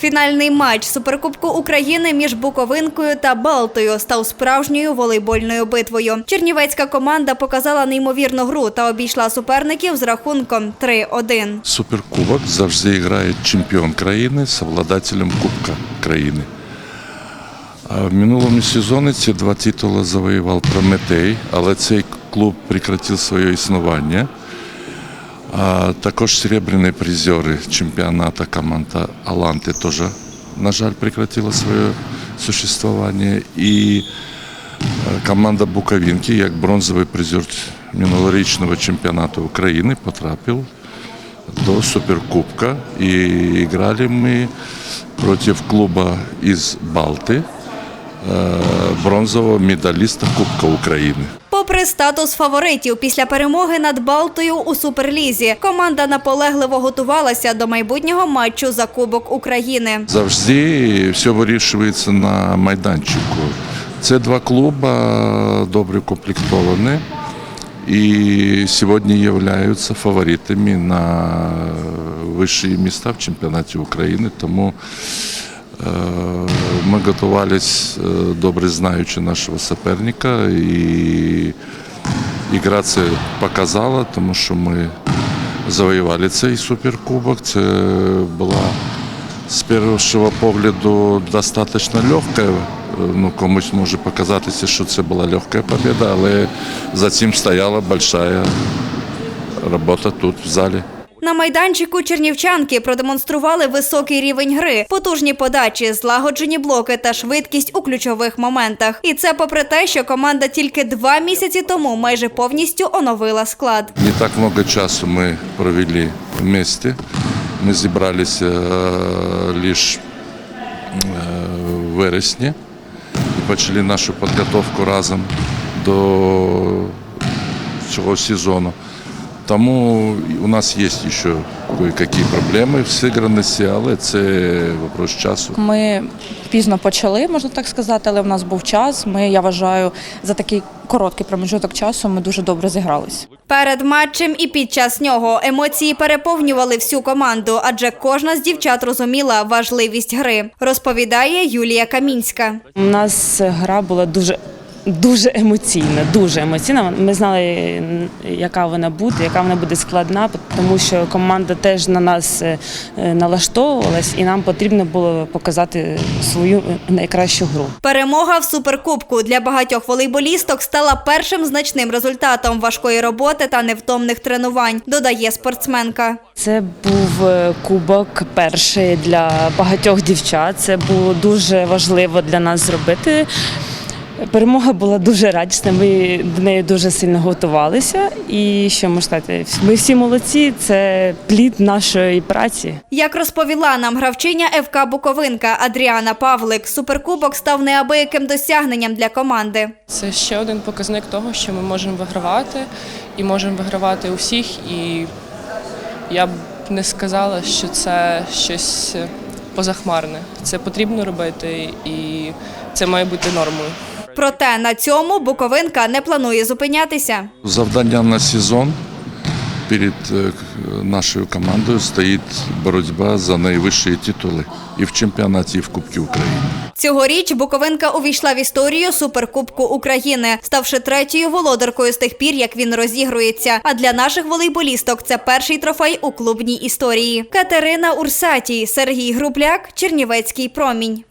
Фінальний матч Суперкубку України між Буковинкою та Балтою став справжньою волейбольною битвою. Чернівецька команда показала неймовірну гру та обійшла суперників з рахунком 3-1. Суперкубок завжди грає чемпіон країни з обладателем Кубка країни. А в минулому сезоні ці два титули завоював Прометей, але цей клуб прекратив своє існування. А також серебряні призери чемпіонату команда Аланти теж, на жаль, прекратила своє существування. І е, команда Буковинки, як бронзовий призер минулорічного чемпіонату України, потрапив до Суперкубка. І грали ми проти клуба із Балти, е, бронзового медаліста Кубка України. Попри статус фаворитів після перемоги над Балтою у Суперлізі, команда наполегливо готувалася до майбутнього матчу за Кубок України. Завжди все вирішується на майданчику. Це два клуби добре укомплектовані і сьогодні являються фаворитами на вищі міста в чемпіонаті України. Тому е, ми готувалися, е, добре знаючи нашого суперника, і ігра це показала, тому що ми завоювали цей суперкубок. Це була з першого погляду достатньо легка. Ну, комусь може показатися, що це була легка победа, але за цим стояла велика робота тут в залі. На майданчику чернівчанки продемонстрували високий рівень гри, потужні подачі, злагоджені блоки та швидкість у ключових моментах. І це попри те, що команда тільки два місяці тому майже повністю оновила склад. Не так много часу ми провели вместе. Ми зібралися е, лише в вересні і почали нашу підготовку разом до цього сезону. Тому у нас є ще кое-які проблеми в зіграності, але це вопрос часу. Ми пізно почали, можна так сказати, але в нас був час. Ми, я вважаю, за такий короткий проміжок часу ми дуже добре зігрались. Перед матчем і під час нього емоції переповнювали всю команду, адже кожна з дівчат розуміла важливість гри, розповідає Юлія Камінська. У нас гра була дуже. Дуже емоційна, дуже емоційна. Ми знали, яка вона буде, яка вона буде складна, тому що команда теж на нас е, налаштовувалась, і нам потрібно було показати свою найкращу гру. Перемога в суперкубку для багатьох волейболісток стала першим значним результатом важкої роботи та невтомних тренувань, додає спортсменка. Це був е, кубок перший для багатьох дівчат. Це було дуже важливо для нас зробити. Перемога була дуже радісна. Ми до неї дуже сильно готувалися. І що можна сказати, ми всі молодці. Це плід нашої праці. Як розповіла нам гравчиня ФК Буковинка Адріана Павлик, суперкубок став неабияким досягненням для команди. Це ще один показник того, що ми можемо вигравати і можемо вигравати у всіх. І я б не сказала, що це щось позахмарне. Це потрібно робити, і це має бути нормою. Проте на цьому Буковинка не планує зупинятися. Завдання на сезон перед е, нашою командою стоїть боротьба за найвищі титули і в чемпіонаті, і в Кубці України. Цьогоріч Буковинка увійшла в історію Суперкубку України, ставши третьою володаркою з тих пір, як він розігрується. А для наших волейболісток це перший трофей у клубній історії. Катерина Урсатій, Сергій Грубляк, Чернівецький промінь.